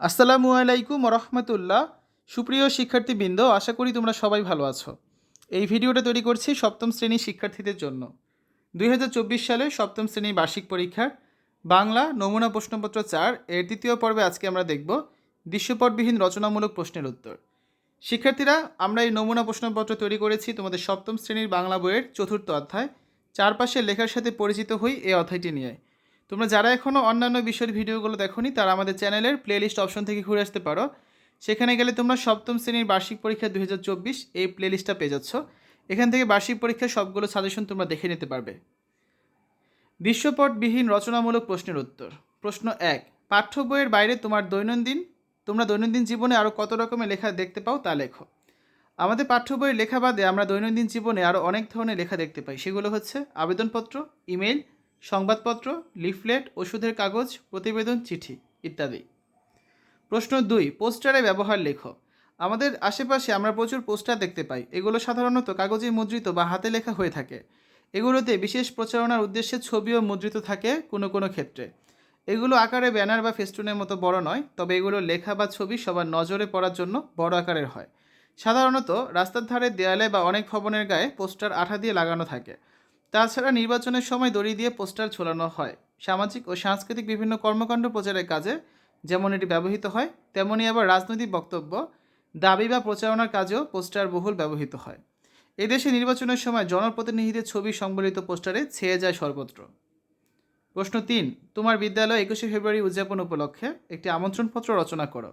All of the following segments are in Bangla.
আসসালামু আলাইকুম রহমতুল্লাহ সুপ্রিয় শিক্ষার্থীবৃন্দ, আশা করি তোমরা সবাই ভালো আছো। এই ভিডিওটা তৈরি করছি সপ্তম শ্রেণির শিক্ষার্থীদের জন্য। দুই হাজার চব্বিশ সালে সপ্তম শ্রেণির বার্ষিক পরীক্ষার বাংলা নমুনা প্রশ্নপত্র চার এর দ্বিতীয় পর্বে আজকে আমরা দেখব দৃশ্যপটবিহীন রচনামূলক প্রশ্নের উত্তর। শিক্ষার্থীরা, আমরা এই নমুনা প্রশ্নপত্র তৈরি করেছি তোমাদের সপ্তম শ্রেণির বাংলা বইয়ের চতুর্থ অধ্যায়। চারপাশের লেখার সাথে পরিচিত হই এই অধ্যায়টি নিয়ে। তোমরা যারা এখনও অন্যান্য বিষয়ের ভিডিওগুলো দেখোনি, তারা আমাদের চ্যানেলের প্লেলিস্ট অপশন থেকে ঘুরে আসতে পারো। সেখানে গেলে তোমরা সপ্তম শ্রেণির বার্ষিক পরীক্ষা দু হাজার চব্বিশ এই প্লেলিস্টটা পেয়ে যাচ্ছ। এখান থেকে বার্ষিক পরীক্ষার সবগুলো সাজেশন তোমরা দেখে নিতে পারবে। দৃশ্যপটবিহীন রচনামূলক প্রশ্নের উত্তর। প্রশ্ন এক, পাঠ্য বইয়ের বাইরে তোমার দৈনন্দিন, তোমরা দৈনন্দিন জীবনে আরও কত রকমের লেখা দেখতে পাও তা লেখো। আমাদের পাঠ্য বইয়ের লেখা বাদে আমরা দৈনন্দিন জীবনে আরও অনেক ধরনের লেখা দেখতে পাই। সেগুলো হচ্ছে আবেদনপত্র ইমেল সংবাদপত্র, লিফলেট, ওষুধের কাগজ, প্রতিবেদন, চিঠি ইত্যাদি। প্রশ্ন দুই, পোস্টারে ব্যবহার লেখো। আমাদের আশেপাশে আমরা প্রচুর পোস্টার দেখতে পাই। এগুলো সাধারণত কাগজে মুদ্রিত বা হাতে লেখা হয়ে থাকে। এগুলোতে বিশেষ প্রচারণার উদ্দেশ্যে ছবিও মুদ্রিত থাকে কোনো কোনো ক্ষেত্রে। এগুলো আকারে ব্যানার বা ফেস্টুনের মতো বড় নয়, তবে এগুলো লেখা বা ছবি সবার নজরে পড়ার জন্য বড় আকারের হয়। সাধারণত রাস্তার ধারে দেয়ালে বা অনেক ভবনের গায়ে পোস্টার আঠা দিয়ে লাগানো থাকে। তাছাড়া নির্বাচনের সময় দড়ি দিয়ে পোস্টার ঝোলানো হয়। সামাজিক ও সাংস্কৃতিক বিভিন্ন কর্মকাণ্ড প্রচারের কাজে যেমন এটি ব্যবহৃত হয়, তেমনি আবার রাজনৈতিক বক্তব্য, দাবি বা প্রচারণার কাজেও পোস্টার বহুল ব্যবহৃত হয়। এদেশে নির্বাচনের সময় জনপ্রতিনিধিদের ছবি সংবলিত পোস্টারে ছেয়ে যায় সর্বত্র। প্রশ্ন তিন, তোমার বিদ্যালয় একুশে ফেব্রুয়ারি উদযাপন উপলক্ষে একটি আমন্ত্রণপত্র রচনা করো।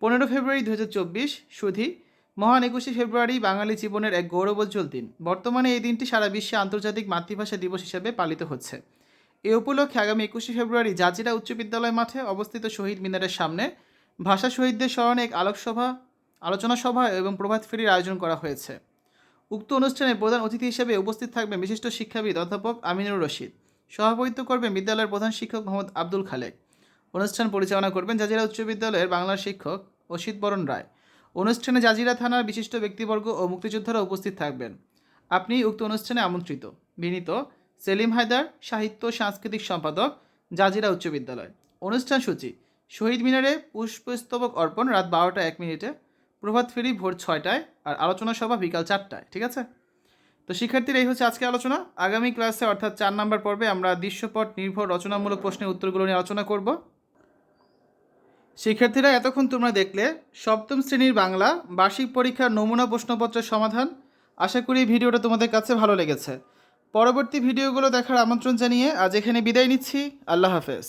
পনেরো ফেব্রুয়ারি দু হাজার চব্বিশ সুধী মহান একুশে ফেব্রুয়ারি বাঙালি জীবনের এক গৌরবোজ্জ্বল দিন। বর্তমানে এই দিনটি সারা বিশ্বে আন্তর্জাতিক মাতৃভাষা দিবস হিসেবে পালিত হচ্ছে। এ উপলক্ষে আগামী একুশে ফেব্রুয়ারি জাজিরা উচ্চ বিদ্যালয় মাঠে অবস্থিত শহীদ মিনারের সামনে ভাষা শহীদদের স্মরণে এক আলোকসভা, আলোচনা সভা এবং প্রভাত ফেরির আয়োজন করা হয়েছে। উক্ত অনুষ্ঠানে প্রধান অতিথি হিসেবে উপস্থিত থাকবেন বিশিষ্ট শিক্ষাবিদ অধ্যাপক আমিনুর রশিদ। সভাপতিত্ব করবেন বিদ্যালয়ের প্রধান শিক্ষক মোহাম্মদ আব্দুল খালেক। অনুষ্ঠান পরিচালনা করবেন জাজিরা উচ্চ বিদ্যালয়ের বাংলার শিক্ষক অসিত বরণ রায়। অনুষ্ঠানে জাজিরা থানার বিশিষ্ট ব্যক্তিবর্গ ও মুক্তিযোদ্ধারা উপস্থিত থাকবেন। আপনি উক্ত অনুষ্ঠানে আমন্ত্রিত। বিনীত সেলিম হায়দার, সাহিত্য সাংস্কৃতিক সম্পাদক, জাজিরা উচ্চ বিদ্যালয়। অনুষ্ঠান সূচি, শহীদ মিনারে পুষ্পস্তবক অর্পণ রাত বারোটা এক মিনিটে, প্রভাত ফেরি ভোর ছয়টায় আর আলোচনা সভা বিকাল চারটায়, ঠিক আছে? তো শিক্ষার্থীরা, এই হচ্ছে আজকে আলোচনা। আগামী ক্লাসে অর্থাৎ চার নাম্বার পর্বে আমরা দৃশ্যপট, নির্ভর, রচনামূলক প্রশ্নের উত্তরগুলো নিয়ে আলোচনা করব। শিক্ষার্থীরা, এতক্ষণ তোমরা দেখলে সপ্তম শ্রেণির বাংলা বার্ষিক পরীক্ষার নমুনা প্রশ্নপত্রের সমাধান। আশা করি ভিডিওটা তোমাদের কাছে ভালো লেগেছে। পরবর্তী ভিডিওগুলো দেখার আমন্ত্রণ জানিয়ে আজ এখানে বিদায় নিচ্ছি। আল্লাহ হাফেজ।